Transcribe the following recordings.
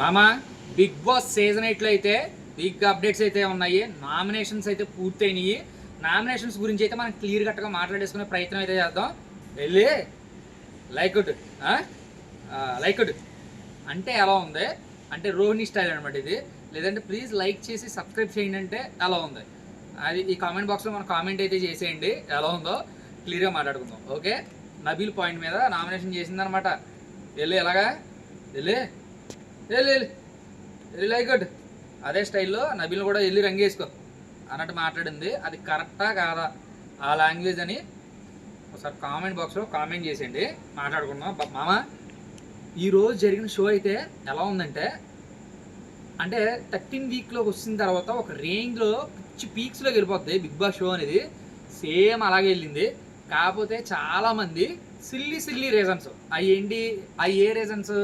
మామ Big Boss season ఎట్లయితే అయితే బిగ్ అప్డేట్స్ అయితే ఉన్నాయి నామినేషన్స్ అయితే పూర్తయినాయి. నామినేషన్స్ గురించి అయితే మనం క్లియర్ కట్గా మాట్లాడేసుకునే ప్రయత్నం అయితే చేద్దాం. వెళ్ళి లైక్ లైకుడ్ లైక్ అంటే ఎలా ఉంది? అంటే రోహిణి స్టైల్ అనమాట ఇది. లేదంటే ప్లీజ్ లైక్ చేసి సబ్స్క్రైబ్ చేయండి అంటే ఎలా ఉంది? అది ఈ కామెంట్ బాక్స్లో మనం కామెంట్ అయితే చేసేయండి ఎలా ఉందో క్లియర్గా మాట్లాడుకుందాం. ఓకే నబీల్ పాయింట్ మీద నామినేషన్ చేసిందనమాట వెళ్ళి ఎలాగా? వెళ్ళి. వెళ్ళి వెళ్ళి లైక్ అదే స్టైల్లో నబీల్ కూడా వెళ్ళి రంగేసుకో అన్నట్టు మాట్లాడింది. అది కరెక్టా కాదా? ఆ లాంగ్వేజ్ అని ఒకసారి కామెంట్ బాక్స్లో కామెంట్ చేసేయండి. మాట్లాడుకుందాం. మామ ఈరోజు జరిగిన షో అయితే ఎలా ఉందంటే అంటే థర్టీన్ వీక్లోకి వచ్చిన తర్వాత ఒక రేంజ్లో పిచ్చి పీక్స్లోకి వెళ్ళిపోద్ది బిగ్ బాస్ షో అనేది. సేమ్ అలాగే వెళ్ళింది. కాకపోతే చాలామంది సిల్లీ సిల్లీ రీజన్స్. అవి ఏంటి అవి ఏ రీజన్స్?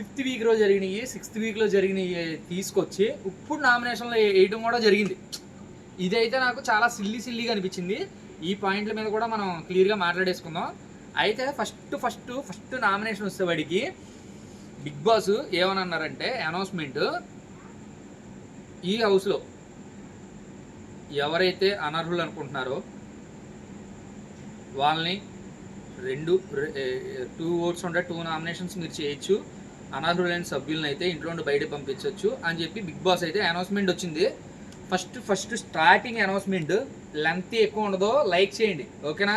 ఫిఫ్త్ వీక్లో జరిగినాయి సిక్స్త్ వీక్లో జరిగినాయి తీసుకొచ్చి ఇప్పుడు నామినేషన్లో వేయడం కూడా జరిగింది. ఇదైతే నాకు చాలా సిల్లీ సిల్లీగా అనిపించింది. ఈ పాయింట్ల మీద కూడా మనం క్లియర్గా మాట్లాడేసుకుందాం. అయితే ఫస్ట్ ఫస్ట్ ఫస్ట్ నామినేషన్ వచ్చేవాడికి బిగ్ బాస్ ఏమని అన్నారంటే అనౌన్స్మెంట్ ఈ హౌస్లో ఎవరైతే అనర్హులు అనుకుంటున్నారో వాళ్ళని రెండు టూ ఓట్స్ ఉండే టూ నామినేషన్స్ మీరు చేయొచ్చు. అనర్హులైన సభ్యులను అయితే ఇంట్లో నుండి బయట పంపించవచ్చు అని చెప్పి బిగ్ బాస్ అయితే అనౌన్స్మెంట్ వచ్చింది. First first starting announcement length ఎక్కువ ఉండదో లైక్ చేయండి. ఓకేనా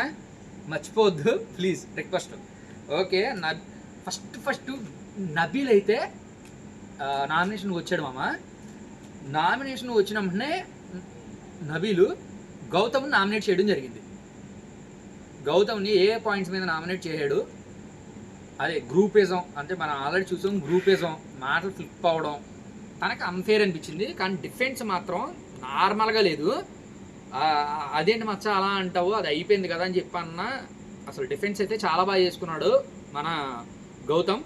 మర్చిపోవద్దు. ప్లీజ్ రిక్వెస్ట్ ఓకే నా ఫస్ట్ ఫస్ట్ నబీల్ అయితే నామినేషన్ వచ్చాడు మామ. నామినేషన్ వచ్చిన వెంటనే నబీలు గౌతమ్ నామినేట్ చేయడం జరిగింది. గౌతమ్ని ఏ పాయింట్స్ మీద నామినేట్ చేశాడు? అదే గ్రూపేజం అంటే మనం ఆల్రెడీ చూసాం గ్రూపేజం మాటలు ఫ్లిప్ అవ్వడం తనకు అన్ఫేర్ అనిపించింది కానీ డిఫెన్స్ మాత్రం నార్మల్గా లేదు. అదేంటి మచ్చ అలా అంటావు అది అయిపోయింది కదా అని చెప్పన్నా అసలు డిఫెన్స్ అయితే చాలా బాగా చేసుకున్నాడు మన గౌతమ్.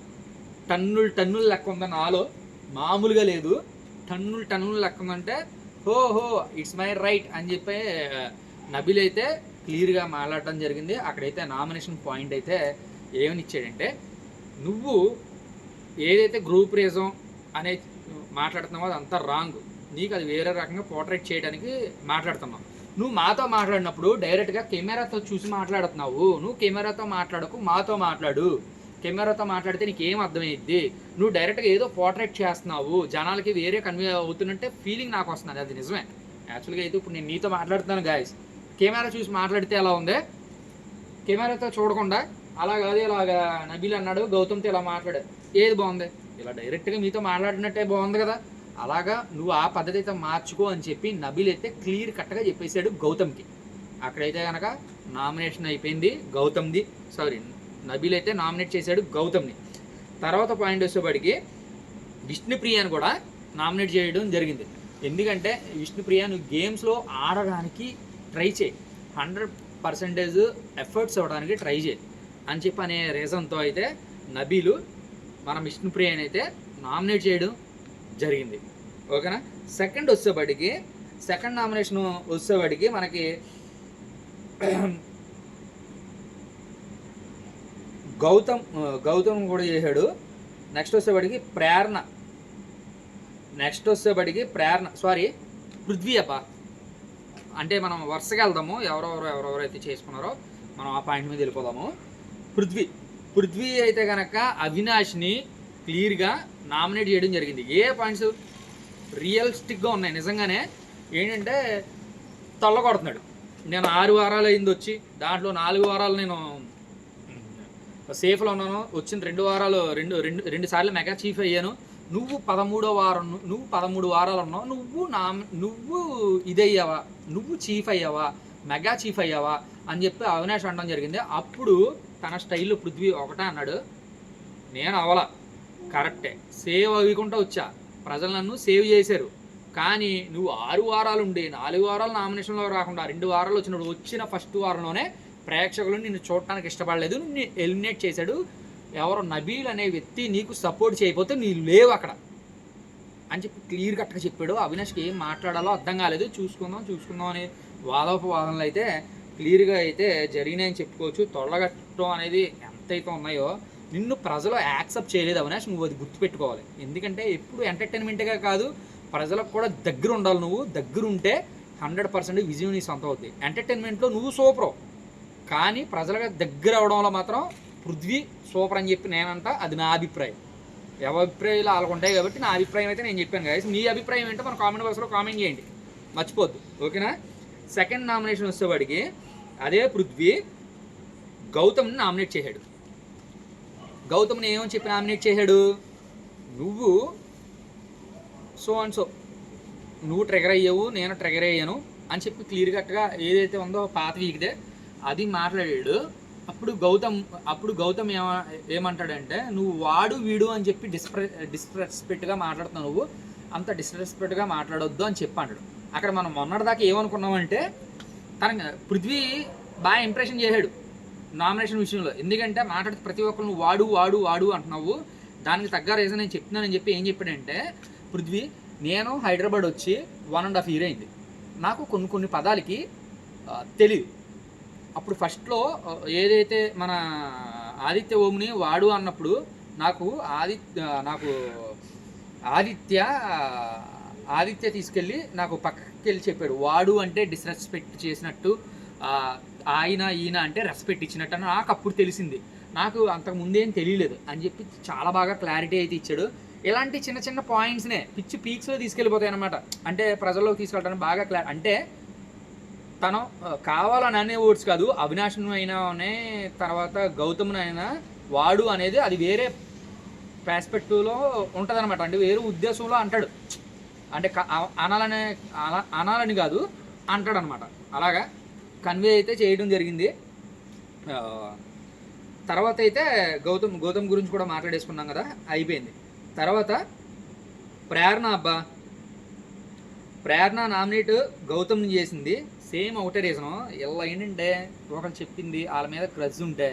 టన్నులు టన్నులు లెక్క ఉందా నాలో. మామూలుగా లేదు. టన్నులు టన్నులు లెక్క ఉందంటే హో హో ఇట్స్ మై రైట్ అని చెప్పి నబిల్ అయితే క్లియర్గా మాట్లాడటం జరిగింది. అక్కడైతే నామినేషన్ పాయింట్ అయితే ఏమని ఇచ్చాడంటే నువ్వు ఏదైతే గ్రూప్ రేజం అనే మాట్లాడుతున్నావో అదంతా రాంగ్. నీకు అది వేరే రకంగా పోర్ట్రేట్ చేయడానికి మాట్లాడుతున్నావు నువ్వు మాతో మాట్లాడినప్పుడు డైరెక్ట్గా కెమెరాతో చూసి మాట్లాడుతున్నావు. నువ్వు కెమెరాతో మాట్లాడకు మాతో మాట్లాడు. కెమెరాతో మాట్లాడితే నీకు ఏం అర్థమైద్ది? నువ్వు డైరెక్ట్గా ఏదో పోర్ట్రేట్ చేస్తున్నావు. జనాలకి వేరే కన్వే అవుతున్నట్టే ఫీలింగ్ నాకు వస్తుంది అది నిజమే. యాక్చువల్గా అయితే ఇప్పుడు నేను నీతో మాట్లాడుతున్నాను గాయస్. కెమెరా చూసి మాట్లాడితే ఎలా ఉంది? కెమెరాతో చూడకుండా అలా కాదు ఇలాగా నబీల్ అన్నాడు గౌతమ్తో ఇలా మాట్లాడాడు ఏది బాగుంది? ఇలా డైరెక్ట్గా మీతో మాట్లాడినట్టే బాగుంది కదా. అలాగా నువ్వు ఆ పద్ధతి అయితే మార్చుకో అని చెప్పి నబీల్ అయితే క్లియర్ కట్గా చెప్పేశాడు గౌతమ్కి. అక్కడైతే కనుక నామినేషన్ అయిపోయింది గౌతమ్ది. సారీ నబీల్ అయితే నామినేట్ చేశాడు గౌతమ్ని. తర్వాత పాయింట్ వచ్చేప్పటికి విష్ణుప్రియను కూడా నామినేట్ చేయడం జరిగింది. ఎందుకంటే విష్ణుప్రియ నువ్వు గేమ్స్లో ఆడడానికి ట్రై చేయి. హండ్రెడ్ పర్సెంటేజ్ ఎఫర్ట్స్ అవ్వడానికి ట్రై చేయి. అని చెప్పి అనే రీజన్తో అయితే నబీలు మన విష్ణుప్రియని అయితే నామినేట్ చేయడం జరిగింది. ఓకేనా? సెకండ్ వచ్చేవాడికి సెకండ్ నామినేషన్ వచ్చేవాడికి మనకి గౌతమ్ గౌతమ్ కూడా చేశాడు. నెక్స్ట్ వచ్చేవాడికి ప్రేరణ. నెక్స్ట్ వచ్చేవాడికి ప్రేరణ. సారీ పృథ్వీ అప అంటే మనం వరుసగా వెళ్దాము ఎవరెవరు ఎవరెవరైతే చేసుకున్నారో మనం ఆ పాయింట్ మీద వెళ్ళిపోదాము. పృథ్వీ పృథ్వీ అయితే కనుక అవినాష్ని క్లియర్గా నామినేట్ చేయడం జరిగింది. ఏ పాయింట్స్ రియలిస్టిక్గా ఉన్నాయి? నిజంగానే ఏంటంటే తల్ల కొడుతున్నాడు. నేను ఆరు వారాలు అయింది వచ్చి దాంట్లో నాలుగు వారాలు నేను సేఫ్లో ఉన్నాను. వచ్చిన రెండు వారాలు రెండు రెండు రెండు సార్లు మెగా చీఫ్ అయ్యాను. నువ్వు పదమూడో వారం నువ్వు పదమూడు వారాలు ఉన్నావు. నువ్వు నా నువ్వు ఇదయ్యావా? నువ్వు చీఫ్ అయ్యావా? మెగా చీఫ్ అయ్యావా అని చెప్పి అవినాష్ అనడం జరిగింది. అప్పుడు తన స్టైల్లో పృథ్వీ ఒకటే అన్నాడు. నేను అవలా. కరెక్టే. సేవ్ అవ్వకుండా వచ్చా. ప్రజలు నన్ను సేవ్ చేశారు. కానీ నువ్వు ఆరు వారాలు ఉండి నాలుగు వారాలు నామినేషన్లో రాకుండా రెండు వారాలు వచ్చినప్పుడు వచ్చిన ఫస్ట్ వారంలోనే ప్రేక్షకులు నిన్ను చూడటానికి ఇష్టపడలేదు. నిన్ను ఎలిమినేట్ చేశాడు. ఎవరో నబీల్ అనే వ్యక్తి నీకు సపోర్ట్ చేయకపోతే నీ లేవు అక్కడ. అని చెప్పి క్లియర్ కట్గా చెప్పాడు. అవినాష్కి ఏం మాట్లాడాలో అర్థం కాలేదు. చూసుకుందాం చూసుకుందాం అనే వాదోపవాదనలు అయితే క్లియర్గా అయితే జరిగినాయని చెప్పుకోవచ్చు. తొడగట్టడం అనేది ఎంతైతే ఉన్నాయో నిన్ను ప్రజలు యాక్సెప్ట్ చేయలేదు అవినాష్. నువ్వు అది గుర్తుపెట్టుకోవాలి. ఎందుకంటే ఎప్పుడు ఎంటర్టైన్మెంట్గా కాదు ప్రజలకు కూడా దగ్గర ఉండాలి నువ్వు. దగ్గర ఉంటే హండ్రెడ్ పర్సెంట్ విజయం నీ సొంత అవుతుంది ఎంటర్టైన్మెంట్లో నువ్వు సూపర్. కానీ ప్రజలకు దగ్గర అవడంలో మాత్రం పృథ్వీ సూపర్ అని చెప్పి నేనంట అది నా అభిప్రాయం. అభిప్రాయాలు వాళ్ళకు ఉంటాయి కాబట్టి నా అభిప్రాయం అయితే నేను చెప్పాను కదా మీ అభిప్రాయం ఏంటో మన కామెంట్ బాక్స్లో కామెంట్ చేయండి. మర్చిపోద్దు. ఓకేనా? సెకండ్ నామినేషన్ వచ్చేవాడికి అదే పృథ్వీ గౌతమ్ని నామినేట్ చేశాడు. గౌతమ్ని ఏమని చెప్పి నామినేట్ చేశాడు? నువ్వు సో అండ్ సో నువ్వు ట్రిగర్ అయ్యావు నేను ట్రిగర్ అయ్యాను అని చెప్పి క్లియర్ కట్గా ఏదైతే ఉందో పాత వీక్దే అది మాట్లాడాడు. అప్పుడు గౌతమ్ అప్పుడు గౌతమ్ ఏమ ఏమంటాడంటే నువ్వు వాడు వీడు అని చెప్పి డిస్ప్రె డిస్రెస్పెక్ట్గా మాట్లాడుతున్నావు నువ్వు. అంత డిస్రెస్పెక్ట్గా మాట్లాడొద్దు అని చెప్పి అంటాడు. అక్కడ మనం మొన్నటిదాకా ఏమనుకున్నామంటే తన పృథ్వీ బాగా ఇంప్రెషన్ చేశాడు నామినేషన్ విషయంలో. ఎందుకంటే మాట్లాడితే ప్రతి ఒక్కరు నువ్వు వాడు వాడు వాడు అంటున్నావు. దానికి తగ్గ రీజన్ నేను చెప్తున్నానని చెప్పి ఏం చెప్పాడంటే పృథ్వీ నేను హైదరాబాద్ వచ్చి వన్ అండ్ హాఫ్ ఇయర్ అయింది. నాకు కొన్ని కొన్ని పదాలకి తెలియదు అప్పుడు ఫస్ట్లో ఏదైతే మన ఆదిత్య ఓంని వాడు అన్నప్పుడు నాకు ఆదిత్య నాకు ఆదిత్య ఆదిత్య తీసుకెళ్ళి నాకు పక్కకి వెళ్ళి చెప్పాడు. వాడు అంటే డిస్రెస్పెక్ట్ చేసినట్టు ఆయన ఈయన అంటే రెస్పెక్ట్ ఇచ్చినట్టు అని నాకు అప్పుడు తెలిసింది. నాకు అంతకు ముందేం తెలియలేదు అని చెప్పి చాలా బాగా క్లారిటీ అయితే ఇచ్చాడు. ఇలాంటి చిన్న చిన్న పాయింట్స్నే పిచ్చి పీక్స్లో తీసుకెళ్ళిపోతాయి అనమాట అంటే ప్రజల్లోకి తీసుకెళ్ళడానికి బాగా క్లారి అంటే తను కావాలని అనే వర్డ్స్ కాదు అవినాశం అయినా తర్వాత గౌతమ్ను వాడు అనేది అది వేరే పాస్పెక్టివ్లో ఉంటుంది అనమాట అంటే వేరే ఉద్దేశంలో అంటాడు. అంటే అనాలనే అలా- అనాలని కాదు అంటాడు అనమాట అలాగా? కన్వే అయితే చేయడం జరిగింది. తర్వాత అయితే గౌతమ్ గౌతమ్ గురించి కూడా మాట్లాడేసుకున్నాం కదా అయిపోయింది. తర్వాత ప్రేరణ అబ్బా. ప్రేరణ నామినేట్ గౌతమ్ని చేసింది. సేమ్ ఒకటే రీజను. ఇలా ఏంటంటే ఒకరు చెప్పింది వాళ్ళ మీద క్రజ్ ఉంటే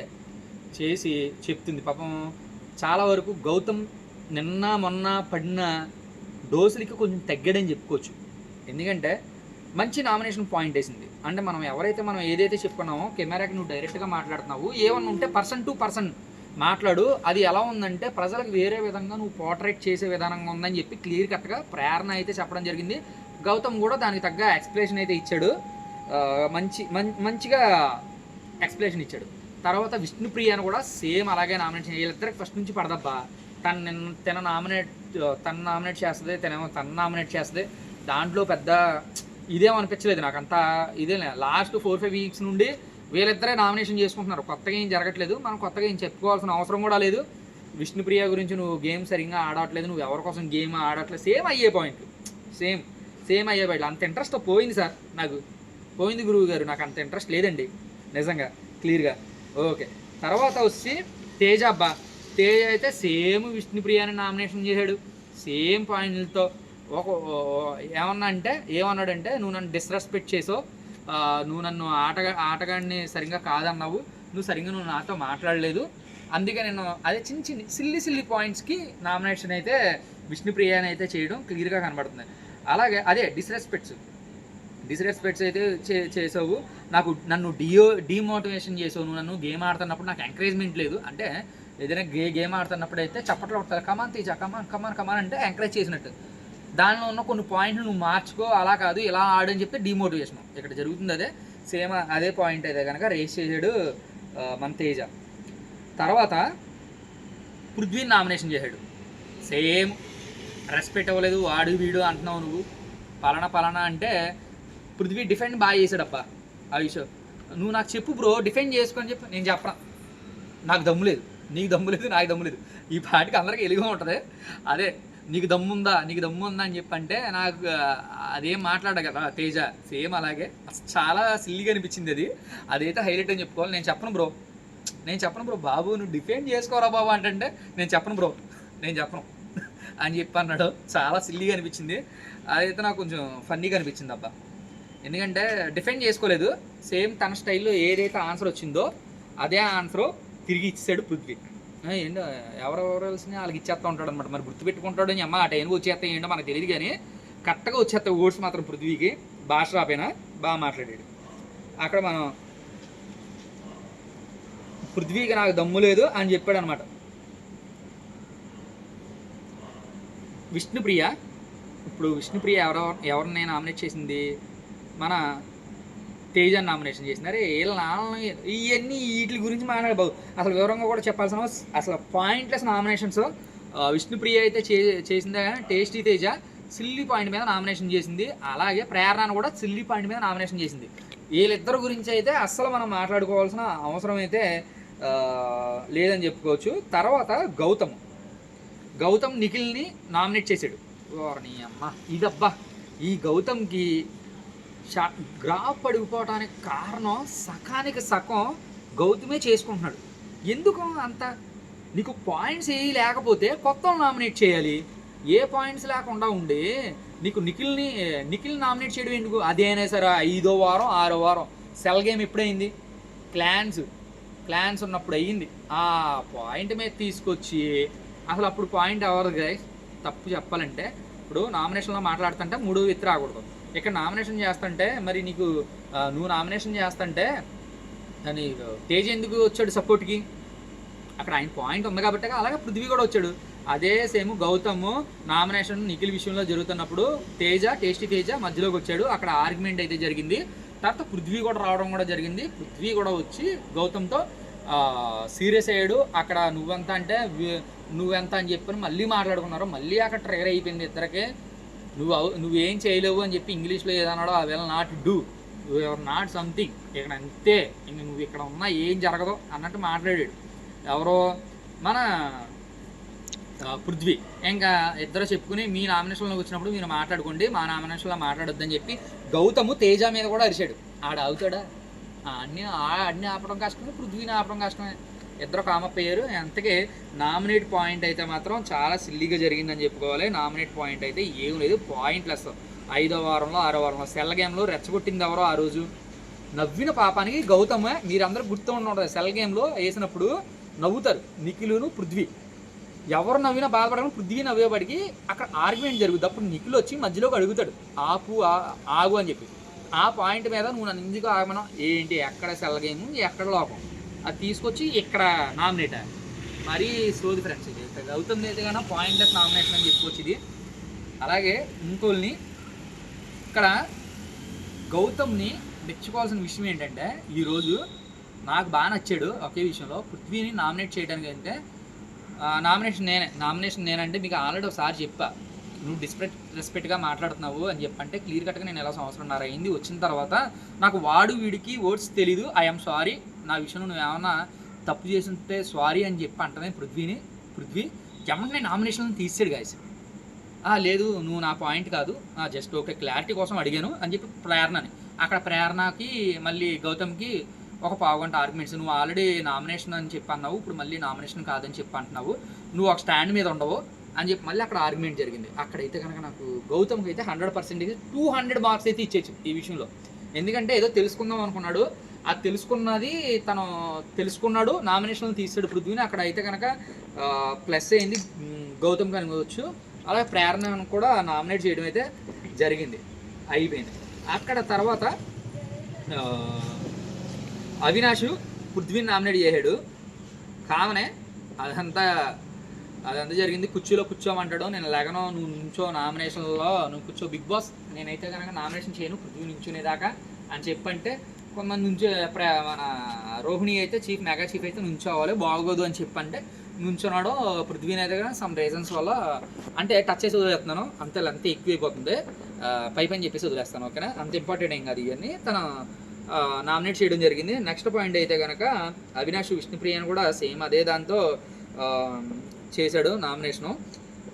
చేసి చెప్తుంది. పాపం చాలా వరకు గౌతమ్ నిన్న మొన్న పడిన డోసులకి కొంచెం తగ్గాడని చెప్పుకోవచ్చు. ఎందుకంటే మంచి నామినేషన్ పాయింట్ వేసింది. అంటే మనం ఎవరైతే మనం ఏదైతే చెప్పుకున్నామో కెమెరాకి నువ్వు డైరెక్ట్గా మాట్లాడుతున్నావు ఏమన్నా ఉంటే పర్సన్ టు పర్సన్ మాట్లాడు. అది ఎలా ఉందంటే ప్రజలకు వేరే విధంగా నువ్వు పోర్ట్రేట్ చేసే విధానంగా ఉందని చెప్పి క్లియర్ కట్గా ప్రేరణ అయితే చెప్పడం జరిగింది. గౌతమ్ కూడా దానికి తగ్గ ఎక్స్ప్లెనేషన్ అయితే ఇచ్చాడు. మంచి మం- మంచిగా ఎక్స్ప్లెనేషన్ ఇచ్చాడు. తర్వాత విష్ణుప్రియ అని కూడా సేమ్ అలాగే నామినేషన్ వీళ్ళిద్దరికి ఫస్ట్ నుంచి పడదబ్బా. తను తన నామినేట్ తను నామినేట్ చేస్తుంది తనేమో తను నామినేట్ చేస్తుంది. దాంట్లో పెద్ద ఇదేం అనిపించలేదు నాకు. అంత ఇదే లాస్ట్ ఫోర్ ఫైవ్ వీక్స్ నుండి వీళ్ళిద్దరే నామినేషన్ చేసుకుంటున్నారు. కొత్తగా ఏం జరగట్లేదు. మనం కొత్తగా ఏం చెప్పుకోవాల్సిన అవసరం కూడా లేదు. విష్ణుప్రియ గురించి నువ్వు గేమ్ సరిగ్గా ఆడట్లేదు. నువ్వు ఎవరి కోసం గేమ్ ఆడట్లేదు. సేమ్ అయ్యే పాయింట్ సేమ్ సేమ్ అయ్యే పాయింట్లు అంత ఇంట్రెస్ట్ పోయింది సార్ నాకు. పోయింది గురువు గారు. నాకు అంత ఇంట్రెస్ట్ లేదండి. నిజంగా క్లియర్గా ఓకే తర్వాత వచ్చి తేజ అబ్బా. తేజ అయితే సేమ్ విష్ణుప్రియ నామినేషన్ చేశాడు. సేమ్ పాయింట్లతో. ఒక ఏమన్నా అంటే ఏమన్నాడంటే నువ్వు నన్ను డిస్రెస్పెక్ట్ చేసావు. నువ్వు నన్ను ఆటగా ఆటగాడిని సరిగ్గా కాదన్నావు. నువ్వు సరిగ్గా నువ్వు నాతో మాట్లాడలేదు. అందుకే నేను అదే చిన్న చిన్న సిల్లి సిల్లి పాయింట్స్కి నామినేషన్ అయితే విష్ణుప్రియాని అయితే చేయడం క్లియర్గా కనబడుతుంది. అలాగే అదే డిస్రెస్పెక్ట్స్ డిస్రెస్పెక్ట్స్ అయితే చే చేసావు. నాకు నన్ను డియో డిమోటివేషన్ చేసావు. నువ్వు నన్ను గేమ్ ఆడుతున్నప్పుడు నాకు ఎంకరేజ్మెంట్ లేదు. అంటే ఏదైనా గే గేమ్ ఆడుతున్నప్పుడు అయితే చప్పట్లు కొడతారు. Come on Teja come on come on come on అంటే ఎంకరేజ్ చేసినట్టు. దానిలో ఉన్న కొన్ని పాయింట్లు నువ్వు మార్చుకో. అలా కాదు. ఇలా ఆడని చెప్తే డిమోటివేషన్ ఇక్కడ జరుగుతుంది అదే. సేమ్ అదే పాయింట్ అయితే కనుక రేస్ చేసాడు మన తేజ. తర్వాత పృథ్వీని నామినేషన్ చేశాడు. సేమ్. రెస్పెక్ట్ అవ్వలేదు. వాడు వీడు అంటున్నావు నువ్వు. పలానా పలానా అంటే పృథ్వీ డిఫెండ్ బాగా చేశాడబ్బా ఆ విషయం నువ్వు నాకు చెప్పు బ్రో డిఫెండ్ చేసుకొని చెప్పి. నేను చెప్పను? నాకు దమ్ము లేదు. నీకు దమ్ము లేదు నాకు దమ్ము లేదు. ఈ పాటికి అందరికీ ఎలుగా ఉంటుంది. అదే నీకు దమ్ము ఉందా? నీకు దమ్ము ఉందా అని చెప్పంటే నాకు అదేం మాట్లాడ కదా తేజ. సేమ్ అలాగే. చాలా సిల్లిగా అనిపించింది అది. అదైతే హైలైట్ అని చెప్పుకోవాలి. నేను చెప్పను బ్రో. నేను చెప్పను బ్రో బాబు నువ్వు డిఫెండ్ చేసుకోరా బాబు అంటే నేను చెప్పను బ్రో. నేను చెప్పను అని చెప్పి అన్నాడు. చాలా సిల్లీగా అనిపించింది. అదైతే నాకు కొంచెం ఫన్నీగా అనిపించింది అబ్బా. ఎందుకంటే డిఫెండ్ చేసుకోలేదు. సేమ్ తన స్టైల్లో ఏదైతే ఆన్సర్ వచ్చిందో అదే ఆన్సర్ తిరిగి ఇచ్చేసాడు పృథ్వీ. ఏంటో ఎవరెవరు కలిసిన వాళ్ళకి ఇచ్చేస్తా ఉంటాడు అనమాట మరి గుర్తుపెట్టుకుంటాడు అని అమ్మ ఆ టైంకి వచ్చేస్తా ఏంటో మనకు తెలియదు కానీ కరెక్ట్గా వచ్చేస్తాయి ఓడ్స్ మాత్రం పృథ్వీకి. భాష రాపైనా? బాగా మాట్లాడాడు. అక్కడ మనం పృథ్వీకి నాకు దమ్ము లేదు అని చెప్పాడు అనమాట విష్ణుప్రియ? ఇప్పుడు విష్ణుప్రియ ఎవరెవరు ఎవరిని నామినేట్ చేసింది? మన తేజ నామినేషన్ చేసినారు. వీళ్ళ నాన్న ఇవన్నీ వీటి గురించి మాట్లాడబావు అసలు వివరంగా కూడా చెప్పాల్సిన అసలు పాయింట్లెస్ నామినేషన్స్ విష్ణుప్రియ అయితే చే చేసిందే కానీ టేస్టీ తేజ సిల్లీ పాయింట్ మీద నామినేషన్ చేసింది. అలాగే ప్రేరణను కూడా సిల్లీ పాయింట్ మీద నామినేషన్ చేసింది. వీళ్ళిద్దరి గురించి అయితే అస్సలు మనం మాట్లాడుకోవాల్సిన అవసరం అయితే లేదని చెప్పుకోవచ్చు. తర్వాత గౌతమ్. గౌతమ్ నిఖిల్ని నామినేట్ చేశాడు. ఓర్ని అమ్మ. ఇదబ్బా. ఈ గౌతమ్కి గ్రాఫ్ పడిపోవటానికి కారణం సకానికి సగం గౌతమే చేసుకుంటున్నాడు. ఎందుకు అంత? నీకు పాయింట్స్ ఏ లేకపోతే కొత్త నామినేట్ చేయాలి. ఏ పాయింట్స్ లేకుండా ఉండి నీకు నిఖిల్ని నిఖిల్ నామినేట్ చేయడం ఎందుకు? అదేనా సరే ఐదో వారం ఆరో వారం. సెల్ గేమ్ ఎప్పుడైంది? క్లాన్స్ క్లాన్స్ ఉన్నప్పుడు అయ్యింది. ఆ పాయింట్ మీద తీసుకొచ్చి అసలు అప్పుడు పాయింట్ ఎవరు గైస్ తప్పు చెప్పాలంటే ఇప్పుడు నామినేషన్లో మాట్లాడుతుంటే మూడు విత్ రాకూడదు. ఇక్కడ నామినేషన్ చేస్తుంటే మరి నీకు నువ్వు నామినేషన్ చేస్తుంటే దాని తేజ్ ఎందుకు వచ్చాడు సపోర్ట్కి? అక్కడ ఆయన పాయింట్ ఉంది కాబట్టి అలాగే పృథ్వీ కూడా వచ్చాడు. అదే సేమ్ గౌతమ్ నామినేషన్ నిఖిల్ విషయంలో జరుగుతున్నప్పుడు తేజ టేస్టీ తేజ మధ్యలోకి వచ్చాడు. అక్కడ ఆర్గ్యుమెంట్ అయితే జరిగింది. తర్వాత పృథ్వీ కూడా రావడం కూడా జరిగింది. పృథ్వీ కూడా వచ్చి గౌతమ్తో సీరియస్ అయ్యాడు. అక్కడ నువ్వెంత అంటే నువ్వెంత అని చెప్పి మళ్ళీ మాట్లాడుకున్నారు. మళ్ళీ అక్కడ ట్రైర్ అయిపోయింది ఇద్దరికి. నువ్వు అవ- నువ్వేం చేయలేవు అని చెప్పి ఇంగ్లీష్లో ఏదన్నాడో I will not do you ever not something ఇక్కడ అంతే. ఇంక నువ్వు ఇక్కడ ఉన్నా ఏం జరగదు అన్నట్టు మాట్లాడాడు. ఎవరో మన పృథ్వీ. ఇంకా ఇద్దరు చెప్పుకుని మీ నామినేషన్లోకి వచ్చినప్పుడు మీరు మాట్లాడుకోండి మా నామినేషన్లో మాట్లాడొద్దని చెప్పి గౌతము తేజ మీద కూడా అరిచాడు. ఆడ అవుతాడా అన్నీ అన్ని అన్ని ఆపడం కష్టమే పృథ్వీని ఆపడం కష్టమే. ఇద్దరు కామప్ అయ్యారు అంతకే నామినేట్ పాయింట్ అయితే మాత్రం చాలా సిల్లీగా జరిగిందని చెప్పుకోవాలి. నామినేట్ పాయింట్ అయితే ఏం లేదు. పాయింట్లెస్. ఐదో వారంలో ఆరో వారంలో. సెల్ గేమ్లో రెచ్చగొట్టింది ఎవరో ఆ రోజు. నవ్విన పాపానికి గౌతమ్ మీరందరూ గుర్తు ఉండదు సెల్ గేమ్లో వేసినప్పుడు నవ్వుతారు. నిఖిలును పృథ్వీ. ఎవరు నవ్వినా బాధపడడం పృథ్వీ నవ్వేపడికి అక్కడ ఆర్గ్యుమెంట్ జరుగుతుంది అప్పుడు నిఖిల్ వచ్చి మధ్యలోకి అడుగుతాడు. ఆపు ఆ- ఆగు అని చెప్పి. ఆ పాయింట్ మీద నువ్వు నన్ను ఎందుకు ఆగమనం. ఏంటి? ఎక్కడ సెల్ గేమ్? ఎక్కడ లోపం? అది తీసుకొచ్చి ఇక్కడ నామినేట్ మరీ సోది ఫ్రెండ్స్ ఇది. గౌతమ్ అయితే కానీ పాయింట్లెస్ నామినేషన్ అని చెప్పుకోవచ్చు ఇది. అలాగే ఇంకోల్ని ఇక్కడ గౌతమ్ని మెచ్చుకోవాల్సిన విషయం ఏంటంటే ఈరోజు నాకు బాగా నచ్చాడు ఒకే విషయంలో. పృథ్వీని నామినేట్ చేయడానికి అంటే నామినేషన్ నేనే. నామినేషన్ నేనంటే మీకు ఆల్రెడీ ఒకసారి చెప్పా. నువ్వు డిస్పెక్ట్ రెస్పెక్ట్గా మాట్లాడుతున్నావు అని చెప్పంటే క్లియర్ కట్గా నేను ఎలా సంవత్సరంన్నర అయింది వచ్చిన తర్వాత నాకు వాడు వీడికి ఓట్స్ తెలీదు ఐఎమ్ సారీ నా విషయంలో నువ్వు ఏమైనా తప్పు చేస్తుంటే సారీ అని చెప్పి అంటమే పృథ్వీని పృథ్వీ ఎమ్మని నామినేషన్ తీసాడు గాయస్ లేదు నువ్వు నా పాయింట్ కాదు. జస్ట్ ఓకే క్లారిటీ కోసం అడిగాను అని చెప్పి ప్రేరణని. అక్కడ ప్రేరణకి మళ్ళీ గౌతమ్కి ఒక పావుగంట ఆర్గ్యుమెంట్స్ నువ్వు ఆల్రెడీ నామినేషన్ అని చెప్పి అన్నావు ఇప్పుడు మళ్ళీ నామినేషన్ కాదని చెప్పి అంటున్నావు. నువ్వు ఒక స్టాండ్ మీద ఉండవు అని చెప్పి మళ్ళీ అక్కడ ఆర్గ్యుమెంట్ జరిగింది. అక్కడైతే కనుక నాకు గౌతమ్కి అయితే hundred percentage two hundred marks అయితే ఇచ్చేచ్చు ఈ విషయంలో. ఎందుకంటే ఏదో తెలుసుకుందాం అనుకున్నాడు. అది తెలుసుకున్నది తను తెలుసుకున్నాడు నామినేషన్లు తీసాడు. పృథ్వీని అక్కడ అయితే కనుక ప్లస్ అయింది గౌతమ్ కనుకోవచ్చు అలాగే ప్రేరణను కూడా నామినేట్ చేయడం అయితే జరిగింది. అయిపోయింది. అక్కడ తర్వాత అవినాష్ పృథ్వీని నామినేట్ చేశాడు. కామనే అదంతా అదంతా జరిగింది. కుర్చీలో కూర్చోమంటాడు. నేను లేగను నువ్వు నుంచో నామినేషన్లో నువ్వు కూర్చో బిగ్ బాస్ నేనైతే కనుక నామినేషన్ చేయను పృథ్వీ నుంచునేదాకా అని చెప్పంటే కొంతమంది నుంచి మన రోహిణి అయితే చీఫ్ మెగా చీఫ్ అయితే నుంచోవాలి బాగోదు అని చెప్పంటే నుంచున్నాడు పృథ్వీని అయితే సమ్ రీజన్స్ వల్ల అంటే టచ్ చేసి వదిలేస్తున్నాను. అంతే అంతే ఎక్కువైపోతుంది అయిపోతుంది. పై పని చెప్పేసి వదిలేస్తాను ఓకేనా? అంత ఇంపార్టెంట్ ఏం కాదు ఇవన్నీ. తన నామినేట్ చేయడం జరిగింది. నెక్స్ట్ పాయింట్ అయితే కనుక అవినాష్ విష్ణుప్రియని కూడా సేమ్ అదే దాంతో చేశాడు నామినేషను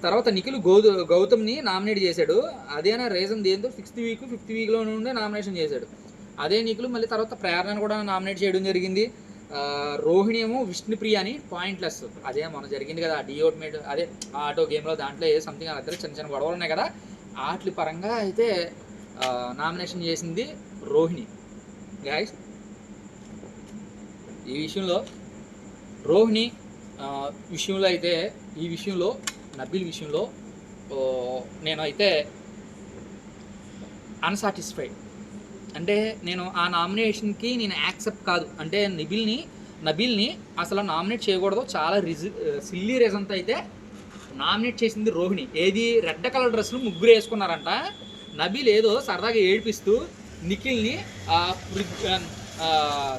తర్వాత నిఖిల్ గౌత గౌతమ్ని నామినేట్ చేశాడు. అదేనా రీజన్ దేంతో? సిక్స్త్ వీక్ ఫిఫ్త్ వీక్లో నుండే నామినేషన్ చేశాడు. అదే నీకులు మళ్ళీ తర్వాత ప్రేరణను కూడా నామినేట్ చేయడం జరిగింది. రోహిణి ఏమో విష్ణుప్రియ అని పాయింట్లెస్. అదే మన జరిగింది కదా డిఓట్ మేడ్ అదే ఆటో గేమ్లో దాంట్లో ఏ సంథింగ్ అలా చిన్న చిన్న గొడవలు ఉన్నాయి కదా. ఆటల పరంగా అయితే నామినేషన్ చేసింది రోహిణి. గాయస్ ఈ విషయంలో రోహిణి విషయంలో అయితే ఈ విషయంలో నబిల్ విషయంలో నేనైతే నేను అయితే అన్సాటిస్ఫైడ్ అంటే నేను ఆ నామినేషన్కి నేను యాక్సెప్ట్ కాదు. అంటే నిబిల్ని నబిల్ని అసలు నామినేట్ చేయకూడదు. చాలా రిజి సిల్లీ రీజన్తో అయితే నామినేట్ చేసింది రోహిణి. ఏది రెడ్ కలర్ డ్రెస్లు ముగ్గురు వేసుకున్నారంట. నబీల్ ఏదో సరదాగా ఏడిపిస్తూ నిఖిల్ని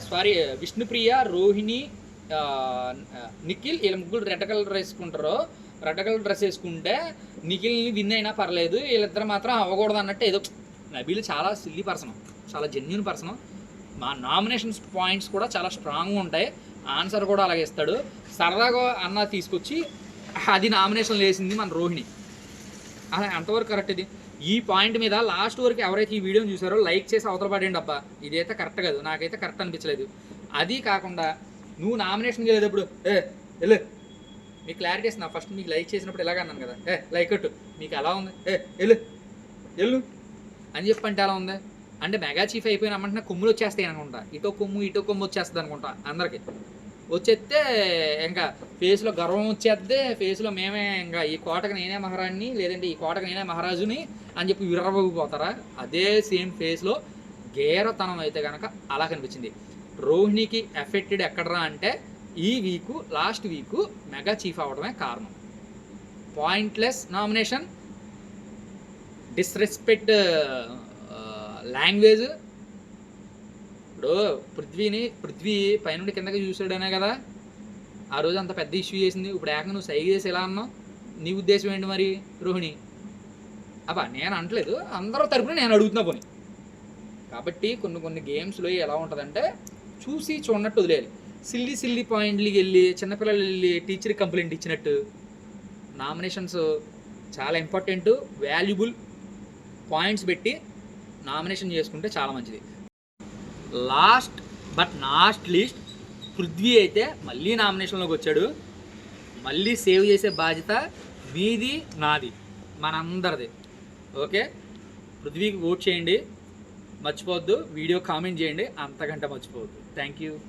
సారీ విష్ణుప్రియ రోహిణి నిఖిల్ వీళ్ళ ముగ్గురు రెడ్ కలర్ వేసుకుంటారు. రెడ్ కలర్ డ్రెస్ వేసుకుంటే నిఖిల్ని విన్ అయినా పర్లేదు. వీళ్ళిద్దరు మాత్రం అవ్వకూడదు అన్నట్టు ఏదో. నబీలు చాలా సిల్లీ పర్సన్. చాలా జెన్యున్ పర్సన్ మా నామినేషన్స్ పాయింట్స్ కూడా చాలా స్ట్రాంగ్గా ఉంటాయి. ఆన్సర్ కూడా అలాగే ఇస్తాడు. సరదాగా అన్న తీసుకొచ్చి అది నామినేషన్ వేసింది మన రోహిణి. అలా ఎంతవరకు కరెక్ట్ ఇది? ఈ పాయింట్ మీద లాస్ట్ వరకు ఎవరైతే ఈ వీడియోని చూసారో లైక్ చేసి అవతల పడేయండి అబ్బా. ఇదైతే కరెక్ట్ కాదు. నాకైతే కరెక్ట్ అనిపించలేదు. అది కాకుండా నువ్వు నామినేషన్ వెళ్ళేటప్పుడు ఏ వెళ్ళు. మీకు క్లారిటీ ఇస్తున్నా. ఫస్ట్ మీకు లైక్ చేసినప్పుడు ఇలాగ అన్నాను కదా. ఏ లైక్ కట్టు. మీకు ఎలా ఉంది? ఏ వెళ్ళు. వెళ్ళు. అని చెప్పంటే ఎలా ఉంది? అంటే మెగా చీఫ్ అయిపోయిన అమ్మంటే కొమ్ములు వచ్చేస్తాయి అనుకుంటా. ఇటో కొమ్ము ఇటో కొమ్ము వచ్చేస్తుంది అనుకుంటా అందరికి. వచ్చేస్తే ఇంకా ఫేస్లో గర్వం వచ్చేస్తే ఫేస్లో మేమే ఇంకా ఈ కోటకు నేనే మహారాణిని లేదంటే ఈ కోటకు నేనే మహారాజుని అని చెప్పి విర్రబోగిపోతారా అదే సేమ్ ఫేస్లో గేరతనం అయితే కనుక అలా కనిపించింది. రోహిణికి ఎఫెక్టెడ్ ఎక్కడరా అంటే ఈ week last week mega chief అవడమే కారణం. Pointless nomination disrespect language. ఇప్పుడు పృథ్వీని పృథ్వీ పైనుండి కిందకి చూసాడనే కదా? ఆ రోజు అంత పెద్ద ఇష్యూ చేసింది. ఇప్పుడు ఏకంగా నువ్వు సైగ చేసి ఎలా అన్నావు? నీ ఉద్దేశం ఏంటి మరి రోహిణి? అబ్బా నేను అనట్లేదు. అందరూ తరపున నేను అడుగుతున్నా పోనీ. కాబట్టి కొన్ని కొన్ని గేమ్స్లో ఎలా ఉంటుందంటే చూసి చూడనట్టు వదిలేయాలి. సిల్లీ సిల్లీ పాయింట్లకి వెళ్ళి చిన్నపిల్లలు వెళ్ళి టీచర్కి కంప్లైంట్ ఇచ్చినట్టు. నామినేషన్స్ చాలా ఇంపార్టెంట్ వాల్యుబుల్ పాయింట్స్ పెట్టి నామినేషన్ చేసుకుంటే చాలా మంచిది. Last but last least Prithvi అయితే మళ్ళీ నామినేషన్లోకి వచ్చాడు. మళ్ళీ సేవ్ చేసే బాధ్యత మీది నాది మనందరిది. ఓకే? పృథ్వీకి ఓట్ చేయండి. మర్చిపోవద్దు. వీడియో కామెంట్ చేయండి. అంతకంటే మర్చిపోవద్దు. Thank you.